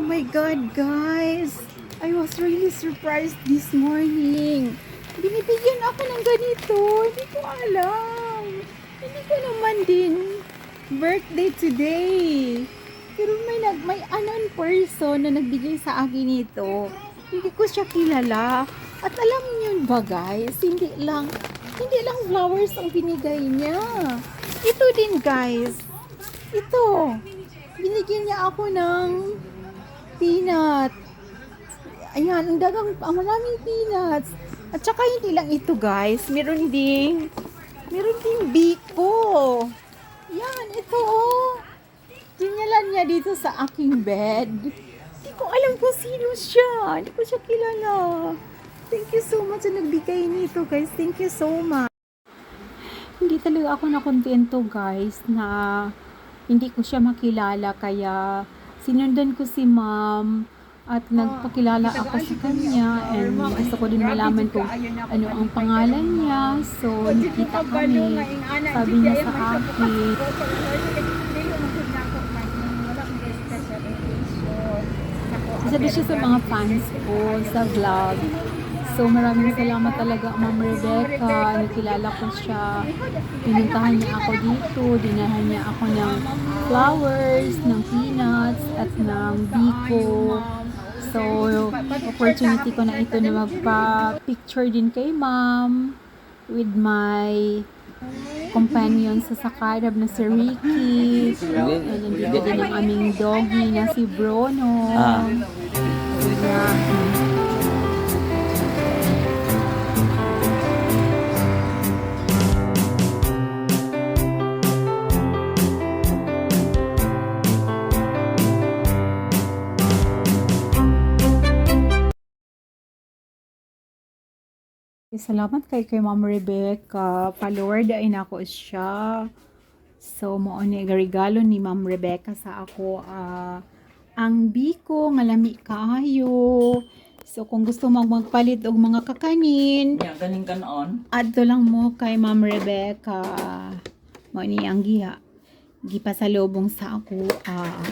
Oh my God, guys! I was really surprised this morning. Binibigyan ako ng ganito. Hindi ko alam. Hindi ko naman din birthday today. Pero may nag may unknown person na nagbigay sa akin nito. Hindi ko siya kilala. At alam niyo ba guys, hindi lang hindi lang flowers ang binigay niya. Ito din guys. Ito. Binigyan niya ako ng peanut. Ayan, ang dagang, ang maraming peanuts. At saka hindi lang ito guys, meron ding, meron ding biko. Yan, ito oh. Dinalan niya dito sa aking bed. Hindi ko alam kung sino siya. Hindi ko siya kilala. Thank you so much sa nagbigay nito guys. Thank you so much. Hindi talaga ako nakontento guys na hindi ko siya makilala kaya sinundan ko si ma'am at nagpakilala ako sa kanya and gusto ko din malaman kung ano ang pangalan niya. So nakita kami sabi niya sa akin. isa din siya sa mga fans ko sa vlog so maraming salamat talaga ma'am Rebecca nakilala ko siya pinuntahan niya ako dito dinahan niya ako ng flowers ng peanuts at ng biko So, opportunity ko na ito na magpa-picture din kay ma'am with my companion sa Sakarab na si Ricky. And nandito din ang aming doggy na si Bruno. Ah. Salamat kay kay Ma'am Rebecca. Follower dahil ako siya. So, mo ni regalo ni Ma'am Rebecca sa ako ah, ang biko nga lami kaayo. So, kung gusto mo magpalit og mga kakanin, Yan, ganing kanon. adto lang mo kay Ma'am Rebecca. Mo ni ang giha. Gipasalubong sa ako. ah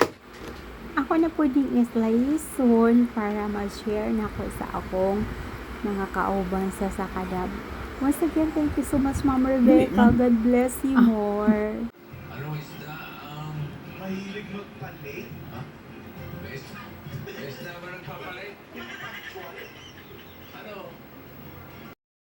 ako na pwedeng islison para ma-share na ko sa akong mga kauban sa Sakadab. Once again, thank you so much, Ma'am Rebecca. God bless you more. Ano isda ang... Mahilig magpalit. Isda, isda ba nagpapalit?